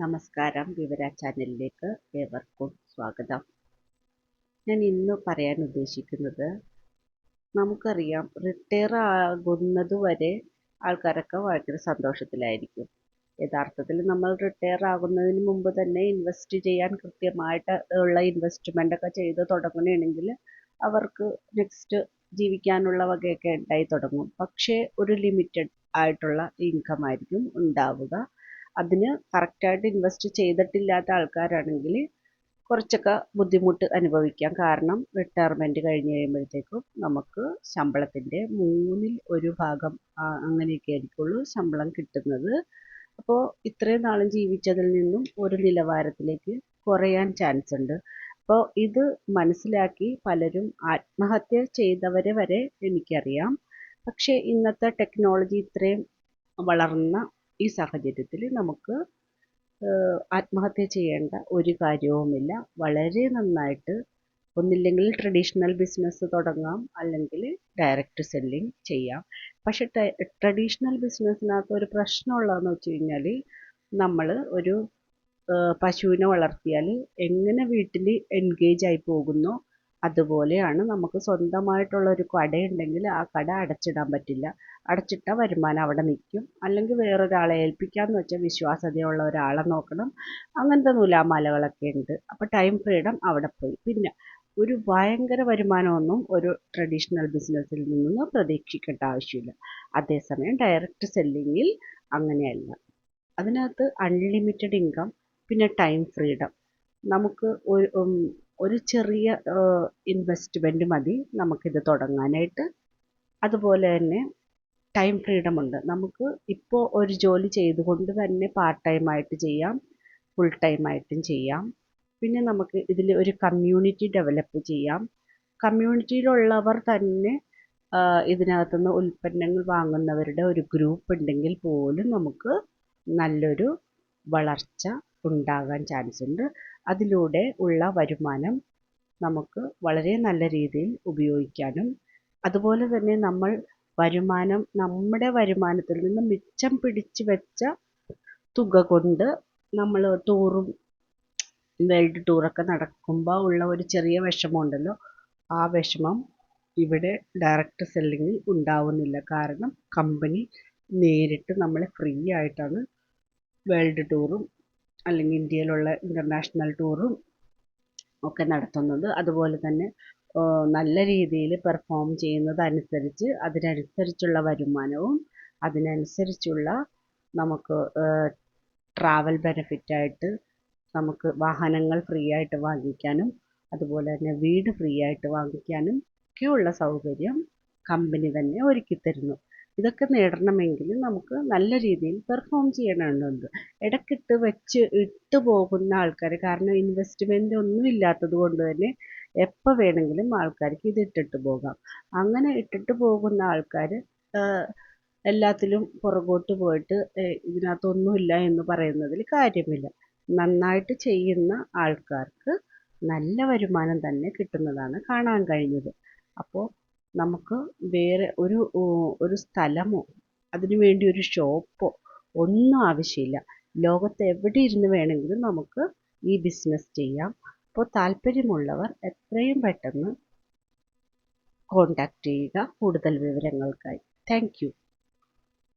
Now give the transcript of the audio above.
നമസ്കാരം. വിവര ചാനലിലേക്ക് ഏവർക്കും സ്വാഗതം. ഞാൻ ഇന്ന് പറയാൻ ഉദ്ദേശിക്കുന്നത് നമുക്കറിയാം റിട്ടയർ ആകുന്നത് വരെ ആൾക്കാരൊക്കെ ഭയങ്കര സന്തോഷത്തിലായിരിക്കും. യഥാർത്ഥത്തിൽ നമ്മൾ റിട്ടയർ ആകുന്നതിന് മുമ്പ് തന്നെ ഇൻവെസ്റ്റ് ചെയ്യാൻ കൃത്യമായിട്ട് ഉള്ള ഇൻവെസ്റ്റ്മെന്റ് ഒക്കെ ചെയ്ത് തുടങ്ങുകയാണെങ്കിൽ അവർക്ക് നെക്സ്റ്റ് ജീവിക്കാനുള്ള വകയൊക്കെ ഉണ്ടായി തുടങ്ങും. പക്ഷേ ഒരു ലിമിറ്റഡ് ആയിട്ടുള്ള ഇൻകം ആയിരിക്കും ഉണ്ടാവുക. അതിന് കറക്റ്റായിട്ട് ഇൻവെസ്റ്റ് ചെയ്തിട്ടില്ലാത്ത ആൾക്കാരാണെങ്കിൽ കുറച്ചൊക്കെ ബുദ്ധിമുട്ട് അനുഭവിക്കാം. കാരണം റിട്ടയർമെന്റ് കഴിഞ്ഞ് കഴിയുമ്പോഴത്തേക്കും നമുക്ക് ശമ്പളത്തിന്റെ മൂന്നിൽ ഒരു ഭാഗം അങ്ങനെയൊക്കെ ആയിരിക്കുള്ളൂ ശമ്പളം കിട്ടുന്നത്. അപ്പോൾ ഇത്രയും നാളും ജീവിച്ചതിൽ നിന്നും ഒരു നിലവാരത്തിലേക്ക് കുറയാൻ ചാൻസ് ഉണ്ട്. അപ്പോൾ ഇത് മനസ്സിലാക്കി പലരും ആത്മഹത്യ ചെയ്തവരെ വരെ എനിക്കറിയാം. പക്ഷേ ഇന്നത്തെ ടെക്നോളജി ഇത്രയും വളർന്ന ഈ സാഹചര്യത്തിൽ നമുക്ക് ആത്മഹത്യ ചെയ്യേണ്ട ഒരു കാര്യവുമില്ല. വളരെ നന്നായിട്ട് ഒന്നില്ലെങ്കിൽ ട്രഡീഷണൽ ബിസിനസ് തുടങ്ങാം അല്ലെങ്കിൽ ഡയറക്റ്റ് സെല്ലിംഗ് ചെയ്യാം. പക്ഷെ ട്രഡീഷണൽ ബിസിനസ്സിനകത്ത് ഒരു പ്രശ്നമുള്ളതെന്ന് വെച്ച് കഴിഞ്ഞാൽ നമ്മൾ ഒരു പശുവിനെ വളർത്തിയാൽ എങ്ങനെ വീട്ടിൽ എൻഗേജ് ആയി പോകുന്നോ അതുപോലെയാണ് നമുക്ക് സ്വന്തമായിട്ടുള്ള ഒരു കടയുണ്ടെങ്കിൽ ആ കട അടച്ചിടാൻ പറ്റില്ല. അടച്ചിട്ട വരുമാനം അവിടെ നിൽക്കും. അല്ലെങ്കിൽ വേറൊരാളെ ഏൽപ്പിക്കാമെന്ന് വെച്ചാൽ വിശ്വാസ്യതയുള്ള ഒരാളെ നോക്കണം. അങ്ങനത്തെ നൂലാമാലകളൊക്കെ ഉണ്ട്. അപ്പോൾ ടൈം ഫ്രീഡം അവിടെ പോയി. പിന്നെ ഒരു ഭയങ്കര വരുമാനമൊന്നും ഒരു ട്രഡീഷണൽ ബിസിനസ്സിൽ നിന്നും പ്രതീക്ഷിക്കേണ്ട ആവശ്യമില്ല. അതേസമയം ഡയറക്റ്റ് സെല്ലിങ്ങിൽ അങ്ങനെയല്ല. അതിനകത്ത് അൺലിമിറ്റഡ് ഇൻകം പിന്നെ ടൈം ഫ്രീഡം നമുക്ക് ഒരു ഒരു ചെറിയ ഇൻവെസ്റ്റ്മെന്റ് മതി. നമുക്കിത് തുടങ്ങാനായിട്ട്. അതുപോലെ തന്നെ ടൈം ഫ്രീഡം ഉണ്ട്. നമുക്ക് ഇപ്പോൾ ഒരു ജോലി ചെയ്തുകൊണ്ട് തന്നെ പാർട്ട് ടൈം ആയിട്ട് ചെയ്യാം. ഫുൾ ടൈം ആയിട്ടും ചെയ്യാം. പിന്നെ നമുക്ക് ഇതിൽ ഒരു കമ്മ്യൂണിറ്റി ഡെവലപ്പ് ചെയ്യാം. കമ്മ്യൂണിറ്റിയിലുള്ളവർ തന്നെ ഇതിനകത്തുനിന്ന് ഉൽപ്പന്നങ്ങൾ വാങ്ങുന്നവരുടെ ഒരു ഗ്രൂപ്പ് ഉണ്ടെങ്കിൽ പോലും നമുക്ക് നല്ലൊരു വളർച്ച ഉണ്ടാകാൻ ചാൻസ് ഉണ്ട്. അതിലൂടെ ഉള്ള വരുമാനം നമുക്ക് വളരെ നല്ല രീതിയിൽ ഉപയോഗിക്കാനും അതുപോലെ തന്നെ നമ്മൾ വരുമാനം നമ്മുടെ വരുമാനത്തിൽ നിന്ന് മിച്ചം പിടിച്ച് വെച്ച തുക കൊണ്ട് നമ്മൾ ടൂറും വേൾഡ് ടൂറൊക്കെ നടക്കുമ്പോൾ ഉള്ള ഒരു ചെറിയ വിഷമമുണ്ടല്ലോ. ആ വിഷമം ഇവിടെ ഡയറക്റ്റ് സെല്ലിങ്ങിൽ ഉണ്ടാവുന്നില്ല. കാരണം കമ്പനി നേരിട്ട് നമ്മളെ ഫ്രീ ആയിട്ടാണ് വേൾഡ് ടൂറും അല്ലെങ്കിൽ ഇന്ത്യയിലുള്ള ഇന്റർനാഷണൽ ടൂറും ഒക്കെ നടത്തുന്നത്. അതുപോലെ തന്നെ നല്ല രീതിയിൽ പെർഫോം ചെയ്യുന്നതനുസരിച്ച് അതിനനുസരിച്ചുള്ള വരുമാനവും അതിനനുസരിച്ചുള്ള നമുക്ക് ട്രാവൽ ബെനഫിറ്റായിട്ട് നമുക്ക് വാഹനങ്ങൾ ഫ്രീ ആയിട്ട് വാങ്ങിക്കാനും അതുപോലെ തന്നെ വീട് ഫ്രീ ആയിട്ട് വാങ്ങിക്കാനും ഒക്കെയുള്ള സൗകര്യം കമ്പനി തന്നെ ഒരുക്കി തരുന്നു ഇതൊക്കെ നേടണമെങ്കിൽ നമുക്ക് നല്ല രീതിയിൽ പെർഫോം ചെയ്യണമെന്നുണ്ട് ഇടക്കിട്ട് വെച്ച് ഇട്ട് പോകുന്ന ആൾക്കാർ കാരണം ഇൻവെസ്റ്റ്മെന്റ് ഒന്നും ഇല്ലാത്തത് കൊണ്ട് തന്നെ എപ്പോൾ വേണമെങ്കിലും ആൾക്കാർക്ക് ഇത് ഇട്ടിട്ട് പോകാം. അങ്ങനെ ഇട്ടിട്ട് പോകുന്ന ആൾക്കാർ എല്ലാത്തിലും പുറകോട്ട് പോയിട്ട് ഇതിനകത്തൊന്നുമില്ല എന്ന് പറയുന്നതിൽ കാര്യമില്ല. നന്നായിട്ട് ചെയ്യുന്ന ആൾക്കാർക്ക് നല്ല വരുമാനം തന്നെ കിട്ടുന്നതാണ് കാണാൻ കഴിഞ്ഞത്. അപ്പോൾ നമുക്ക് വേറെ ഒരു ഒരു സ്ഥലമോ അതിനു വേണ്ടി ഒരു ഷോപ്പോ ഒന്നും ആവശ്യമില്ല. ലോകത്ത് എവിടെ ഇരുന്ന് വേണമെങ്കിലും നമുക്ക് ഈ ബിസിനസ് ചെയ്യാം. അപ്പോൾ താല്പര്യമുള്ളവർ എത്രയും പെട്ടെന്ന് കോൺടാക്റ്റ് ചെയ്യുക. കൂടുതൽ വിവരങ്ങൾക്കായി. താങ്ക്